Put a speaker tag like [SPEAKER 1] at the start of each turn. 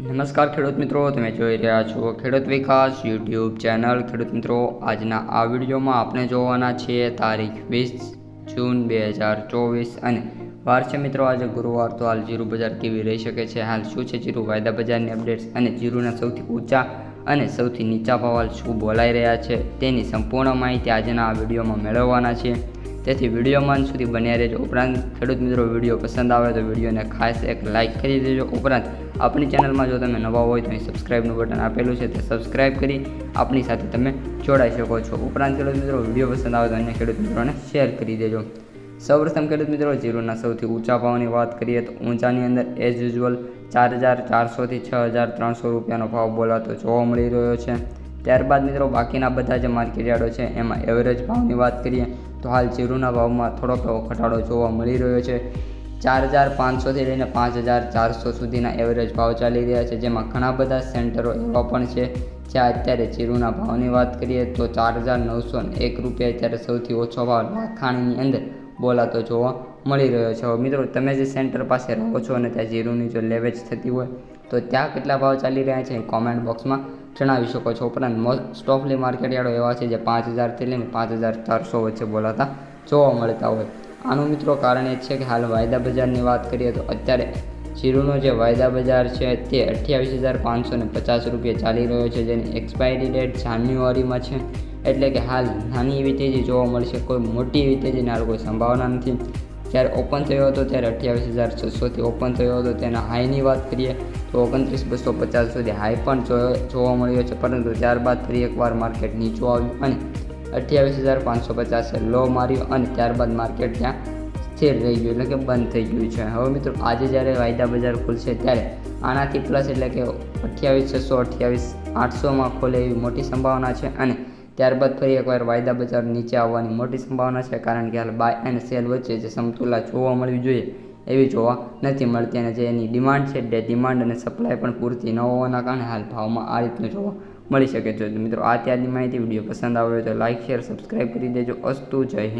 [SPEAKER 1] નમસ્કાર ખેડૂત મિત્રો, તમે જોઈ રહ્યા છો ખેડૂત વિકાસ યુટ્યુબ ચેનલ. ખેડૂત મિત્રો, આજના આ વિડીયોમાં આપણે જોવાના છીએ તારીખ વીસ જૂન બે હજાર ચોવીસ અને વાર છે મિત્રો, આજે ગુરુવાર. તો હાલ જીરું બજાર કેવી રહી શકે છે? હાલ શું છે? જીરું વાયદા બજારની અપડેટ્સ અને જીરુના સૌથી ઊંચા અને સૌથી નીચા ભાવ હાલ શું બોલાઈ રહ્યા છે? તેની સંપૂર્ણ માહિતી આજના આ વિડીયોમાં મેળવવાના છીએ તેથી વિડીયોમાં સુધી બન્યા રહેજો. ઉપરાંત ખેડૂત મિત્રો વીડિયો પસંદ આવે તો વિડીયોને ખાસ એક લાઇક કરી દેજો. ઉપરાંત આપણી ચેનલમાં જો તમે નવા હોય તો અહીં સબસ્ક્રાઇબનું બટન આપેલું છે તે સબસ્ક્રાઇબ કરી આપણી સાથે તમે જોડાઈ શકો છો. ઉપરાંત ખેડૂત મિત્રો વીડિયો પસંદ આવે તો અન્ય ખેડૂત મિત્રોને શેર કરી દેજો. સૌપ્રથમ ખેડૂત મિત્રો જીરુના સૌથી ઊંચા ભાવની વાત કરીએ તો ઊંચાની અંદર એઝ યુઝ્યુઅલ ચાર હજાર ચારસોથી છ હજાર ત્રણસો રૂપિયાનો ભાવ બોલાતો જોવા મળી રહ્યો છે. ત્યારબાદ મિત્રો બાકીના બધા જે માર્કેટયાર્ડો છે એમાં એવરેજ ભાવની વાત કરીએ તો હાલ જીરુના ભાવમાં થોડોક એવો ઘટાડો જોવા મળી રહ્યો છે. ચાર હજાર પાંચસોથી લઈને પાંચ હજાર ચારસો સુધીના એવરેજ ભાવ ચાલી રહ્યા છે. જેમાં ઘણા બધા સેન્ટરો એવા પણ છે, જ્યાં અત્યારે જીરુના ભાવની વાત કરીએ તો ચાર હજાર નવસો એક રૂપિયા અત્યારે સૌથી ઓછો ભાવ લાખાણીની અંદર બોલાતો જોવા મળી રહ્યો છે. મિત્રો, તમે જે સેન્ટર પાસે રહો છો અને ત્યાં જીરુની જો લેવેજ થતી હોય, તો ત્યાં કેટલા ભાવ ચાલી રહ્યા છે? કોમેન્ટ બોક્સમાં જણાવી શકો છો. ઉપરાંત મોસ્ટ ઓફલી માર્કેટયાર્ડો એવા છે જે પાંચ હજારથી લઈને પાંચ હજાર ચારસો વચ્ચે બોલાતા જોવા મળતા હોય. આનું મિત્રો કારણ એ છે કે હાલ વાયદા બજારની વાત કરીએ તો અત્યારે જીરુનો જે વાયદા બજાર છે તે અઠ્યાવીસ હજાર પાંચસો ને પચાસ રૂપિયા ચાલી રહ્યો છે. જેની એક્સપાયરી ડેટ જાન્યુઆરીમાં છે. એટલે કે હાલ નાની એવી તેજી જોવા મળશે. કોઈ મોટી એવી તેજીની હાલ કોઈ સંભાવના નથી. જ્યારે ઓપન થયો હતો ત્યારે અઠ્યાવીસ હજાર છસોથી ઓપન થયો હતો. તેના હાઈની વાત કરીએ તો ઓગણત્રીસ બસો પચાસ સુધી હાઈ પણ જોવા મળ્યો છે, પરંતુ ત્યારબાદ ફરી એકવાર માર્કેટ નીચું આવ્યું અને અઠ્યાવીસ હજાર પાંચસો પચાસે લો માર્યો અને ત્યારબાદ માર્કેટ ત્યાં સ્થિર રહી ગયું, એટલે કે બંધ થઈ ગયું છે. હવે મિત્રો, આજે જ્યારે વાયદા બજાર ખુલશે ત્યારે આનાથી પ્લસ એટલે કે અઠ્યાવીસ છસો અઠ્યાવીસ આઠસોમાં ખોલે એવી મોટી સંભાવના છે અને ત્યારબાદ ફરી એકવાર વાયદા બજાર નીચે આવવાની મોટી સંભાવના છે, કારણ કે હાલ બાય અને સેલ વચ્ચે જે સમતુલા જોવા મળવી જોઈએ એવી જોવા નથી મળતી અને જે એની ડિમાન્ડ છે તે ડિમાન્ડ અને સપ્લાય પણ પૂરતી ન હોવાના કારણે હાલ ભાવમાં આ રીતનું જોવા મળી શકે છે. મિત્રો, આ ત્યારની માહિતી વીડિયો પસંદ આવ્યો તો લાઇક શેર સબસ્ક્રાઈબ કરી દેજો. અસ્તુ જય હિન્દ.